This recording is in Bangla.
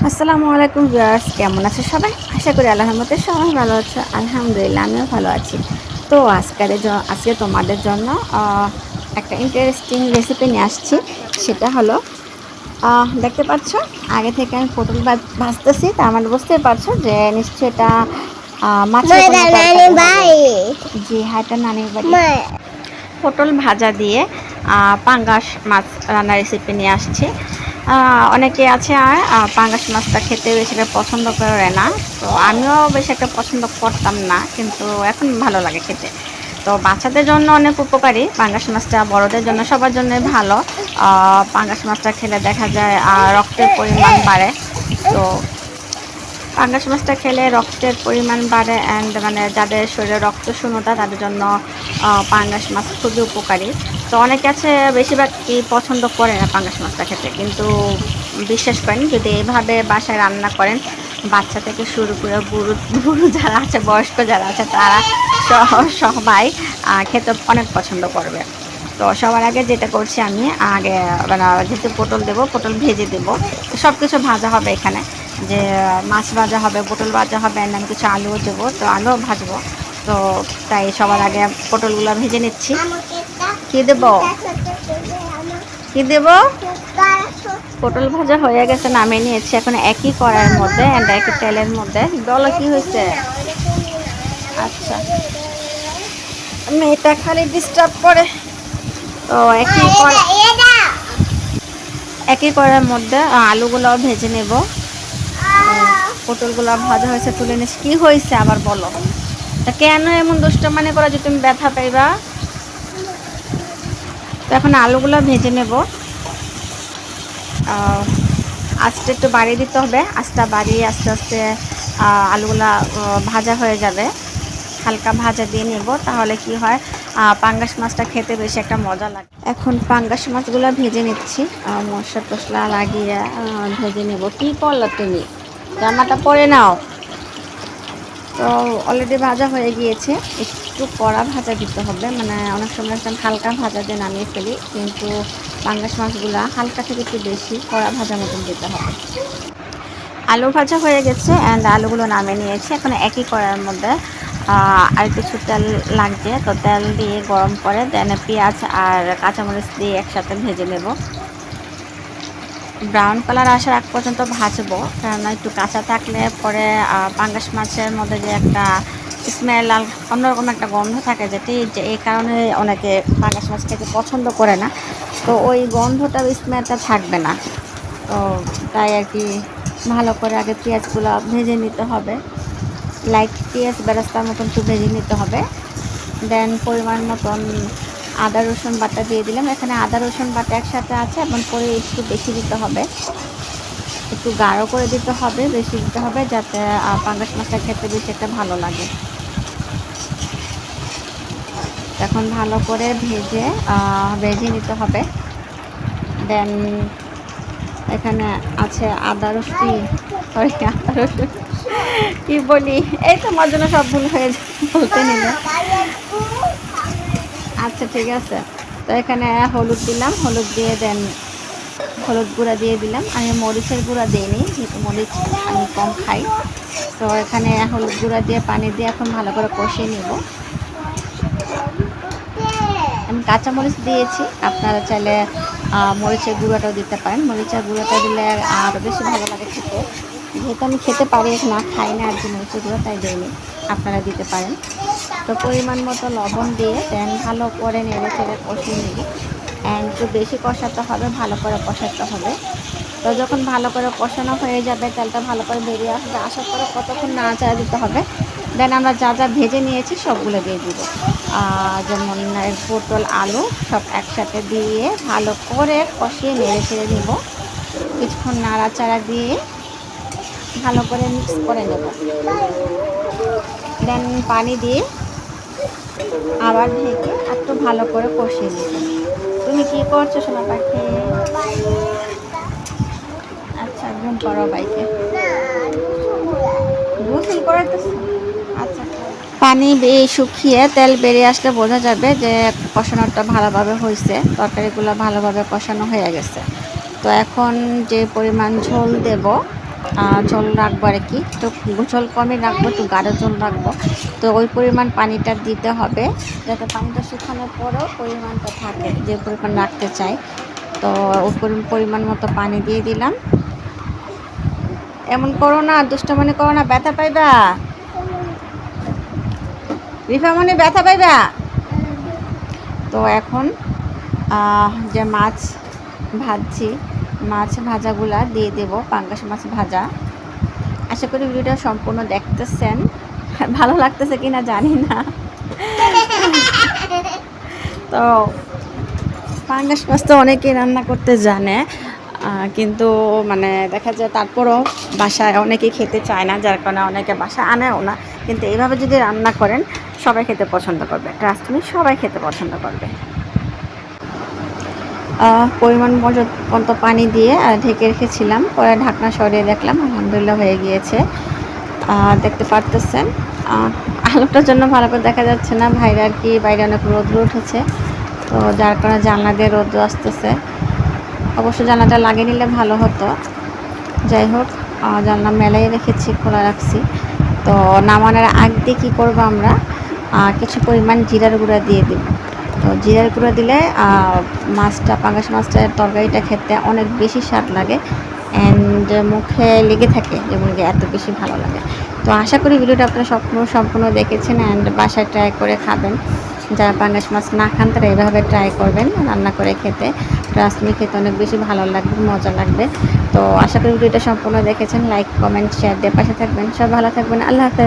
আসসালামু আলাইকুম ভিউয়ার্স কেমন আছে সবাই? আশা করি আল্লাহর মতে সবাই ভালো আছে। আলহামদুলিল্লাহ আমিও ভালো আছি। তো আজকের আজকে তোমাদের জন্য একটা ইন্টারেস্টিং রেসিপি নিয়ে আসছি। সেটা হলো দেখতে পাচ্ছ? আগে থেকে আমি পটল ভাজ- ভাজতেছি তার মানে বুঝতেই পারছ যে নিশ্চয়ই এটা মাছের। জি হ্যাঁ এটা নানির বাড়ি। পটল ভাজা দিয়ে পাঙ্গাস মাছ রান্নার রেসিপি নিয়ে আসছি। অনেকে আছে পাঙ্গাস মাছটা খেতে বেশি পছন্দ করে না। তো আমিও বেশি একটা পছন্দ করতাম না, কিন্তু এখন ভালো লাগে খেতে। তো বাচ্চাদের জন্য অনেক উপকারী। পাঙ্গাস মাছটা বড়দের জন্য সবার জন্যই ভালো। পাঙ্গাস মাছটা খেলে দেখা যায় রক্তের পরিমাণ বাড়ে। তো পাঙ্গাস মাছটা খেলে রক্তের পরিমাণ বাড়ে অ্যান্ড মানে যাদের শরীরে রক্ত শূন্যতা, তাদের জন্য পাঙ্গাস মাছ খুবই উপকারী। তো অনেকে আছে বেশিরভাগ কি পছন্দ করে না পাঙ্গাস মাছটা খেতে কিন্তু বিশ্বাস করেন যদি এভাবে বাসায় রান্না করেন, বাচ্চা থেকে শুরু করে বুড়ো বুড়ো যারা আছে, বয়স্ক যারা আছে, তারা সবাই খেতে অনেক পছন্দ করবে। তো সবার আগে যেটা করছি আমি, আগে মানে যেহেতু পটল দেবো, পটল ভেজে দেবো সব কিছু ভাজা হবে এখানে। যে, মাছ ভাজা হবে, পটল ভাজা হবে, and আমি কিছু আলুও দেবো, তো আলুও ভাজবো। তো তাই সবার আগে পটলগুলো ভেজে নিচ্ছি। কি দেবো? কি দেবো? পটল ভাজা হয়ে গেছে নামিয়ে নিয়েছি। এখন একই কড়াইয়ের মধ্যে অ্যান্ড একই তেলের মধ্যে। বলো কি হয়েছে? আচ্ছা। মেয়েটা খালি ডিস্টার্ব করে। তো একই কড়াই একই কড়াইয়ের মধ্যে আলুগুলো ভেজে নেব। পটলগুলো ভাজা হয়েছে তুলে নিস কি হয়েছে? আবার বলো। তা কেন এমন দুষ্ট মানে করো যে তুমি ব্যথা পাইবা? তো এখন আলুগুলো ভেজে নেব। আস্তে একটু বাড়িয়ে দিতে হবে। আস্তে বাড়িয়ে আস্তে আস্তে আলুগুলা ভাজা হয়ে যাবে। হালকা ভাজা দিয়ে নেব, তাহলে কি হয় পাঙ্গাস মাছটা খেতে বেশি একটা মজা লাগে। এখন পাঙ্গাস মাছগুলো ভেজে নিচ্ছি। মশলা টসলা লাগিয়ে ভেজে নেব। কি করল তুমি? জামাটা পরে নাও। তো অলরেডি ভাজা হয়ে গিয়েছে। একটু কড়া ভাজা দিতে হবে। মানে অনেক সময় একদম হালকা ভাজা দিয়ে নামিয়ে ফেলি, কিন্তু পাঙ্গাস মাছগুলো হালকা থেকে একটু বেশি কড়া ভাজা মতন দিতে হবে। আলু ভাজা হয়ে গেছে অ্যান্ড আলুগুলো নামিয়ে নিয়েছি। এখন একই কড়ার মধ্যে আর কিছু তেল লাগবে। তো তেল দিয়ে গরম করে দেন পেঁয়াজ আর কাঁচামরিচ দিয়ে একসাথে ভেজে নেব। ব্রাউন কালার আসার আগ পর্যন্ত ভাজবো, কেননা একটু কাঁচা থাকলে পরে পাঙ্গাস মাছের মধ্যে যে একটা স্মেল অন্যরকম একটা গন্ধ থাকে যেটি, যে এই কারণে অনেকে পাঙ্গাস মাছ খেতে পছন্দ করে না। তো ওই গন্ধটা স্মেলটা থাকবে না। তো তাই আর কি, ভালো করে আগে পেঁয়াজগুলো ভেজে নিতে হবে। লাইট পেঁয়াজ বেরাস্তার মতন একটু ভেজে নিতে হবে। দেন পরিমাণ মতন আদা, রসুন বাটা দিয়ে দিলাম। এখানে আদা, রসুন বাটা একসাথে আছে, এবং পরে একটু বেশি দিতে হবে। একটু গাঢ় করে দিতে হবে, বেশি দিতে হবে, যাতে পাঙ্গাস মাছটা খেতে বেশি একটা ভালো লাগে। এখন ভালো করে ভেজে ভেজে নিতে হবে। দেন এখানে আছে আদা, রসুন, সরি, আদা, রসুন। কি বলি? এই তো, আমার জন্য সব ভুল হয়ে বলতে নিলে আচ্ছা ঠিক আছে। তো এখানে হলুদ দিলাম, হলুদ দিয়ে দেন, হলুদ গুঁড়া দিয়ে দিলাম। আমি মরিচের গুঁড়া দিইনি, যেহেতু মরিচ আমি কম খাই। তো এখানে হলুদ গুঁড়া দিয়ে, পানি দিয়ে এখন ভালো করে কষিয়ে নেব। আমি কাঁচামরিচ দিয়েছি, আপনারা চাইলে মরিচের গুঁড়োটাও দিতে পারেন। মরিচের গুঁড়োটা দিলে আরও বেশি ভালো লাগে খেতে। যেহেতু আমি খেতে পারি, না খাই না আর কি মরিচের গুঁড়ো, তাই দিইনি। আপনারা দিতে পারেন। তো পরিমাণ মতো লবণ দিয়ে দেন ভালো করে নেড়ে চেড়ে কষিয়ে অ্যান্ড একটু বেশি কষাতে হবে, ভালো করে কষাতে হবে। তো যখন ভালো করে কষানো হয়ে যাবে, তেলটা ভালো করে বেরিয়ে আসবে, আসার পরে কতক্ষণ নাড়াচাড়া দিতে হবে দেন আমরা যা যা ভেজে নিয়েছি সবগুলো দিয়ে দিব। যেমন পটল, আলু সব একসাথে দিয়ে ভালো করে কষিয়ে নেড়ে ছেড়ে নিব। কিছুক্ষণ নাড়াচাড়া দিয়ে ভালো করে মিক্স করে নেব। দেন পানি দিয়ে আবার ঢেকে একটু ভালো করে কষিয়ে নেব তুমি কি করছ সোনা পাখি? আচ্ছা ঘুম করো বাইকে। গোসল করাইতেছো? আচ্ছা। পানি শুকিয়ে তেল বেরিয়ে আসলে বোঝা যাবে যে কষানোটা ভালোভাবে হয়েছে তরকারিগুলো ভালোভাবে কষানো হয়ে গেছে। তো এখন যে পরিমাণ ঝোল দেব ঝোল রাখব আর কি। তো ঝোল কমই রাখব একটু গাঢ় ঝোল রাখব। তো ওই পরিমাণ পানিটা দিতে হবে, যাতে পানিটা শুকানোর পরেও পরিমাণটা থাকে, যে পরিমাণ রাখতে চাই। তো ওই পরি- পরিমাণ মতো পানি দিয়ে দিলাম। এমন করো না দুষ্টমনি করো না, ব্যথা পাইবা। রিফামনি ব্যথা পাইবা? তো এখন যে মাছ ভাজছি মাছ ভাজাগুলা দিয়ে দেব, পাঙ্গাস মাছ ভাজা। আশা করি ভিডিওটা সম্পূর্ণ দেখতেছেন। ভালো লাগতেছে কিনা জানি না। তো, পাঙ্গাস মাছ তো অনেকেই রান্না করতে জানে কিন্তু মানে দেখা যায় তারপরও বাসায় অনেকেই খেতে চায় না, যার কারণে অনেকে বাসায় আনেও না। কিন্তু এইভাবে যদি রান্না করেন, সবাই খেতে পছন্দ করবে। ট্রাস্ট সবাই খেতে পছন্দ করবে। পরিমাণ মতো পানি দিয়ে ঢেকে রেখেছিলাম। পরে ঢাকনা সরিয়ে দেখলাম, আলহামদুলিল্লাহ হয়ে গিয়েছে। দেখতে পারতেছেন। আলোটার জন্য ভালো করে দেখা যাচ্ছে না। বাইরে আর কি, বাইরে অনেক রোদ্র উঠেছে। তো যার কারণে জানলা দিয়ে রোদ্র আসতেছে। অবশ্য জানলাটা লাগিয়ে নিলে ভালো হতো। যাই হোক জানলা মেলাই রেখেছি, খোলা রাখছি। তো নামানোর আগ দিয়ে কী করব আমরা? কিছু পরিমাণ জিরার গুঁড়া দিয়ে দিব। তো জিরার গুঁড়া দিলে মাছটা, পাঙ্গাস মাছটার তরকারিটা খেতে অনেক বেশি স্বাদ লাগে অ্যান্ড মুখে লেগে থাকে যেমন এত বেশি ভালো লাগে। তো আশা করি ভিডিওটা আপনারা সম্পূর্ণ সম্পূর্ণ দেখেছেন অ্যান্ড বাসায় ট্রাই করে খাবেন। যারা পাঙ্গাস মাছ না খান, তারা এইভাবে ট্রাই করবেন রান্না করে খেতে। রাসমি খেতে অনেক বেশি ভালো লাগবে, মজা লাগবে। তো আশা করি ভিডিওটা সম্পূর্ণ দেখেছেন লাইক কমেন্ট শেয়ার দিয়ে পাশে থাকবেন। সব ভালো থাকবেন, আল্লাহ হাফেজ।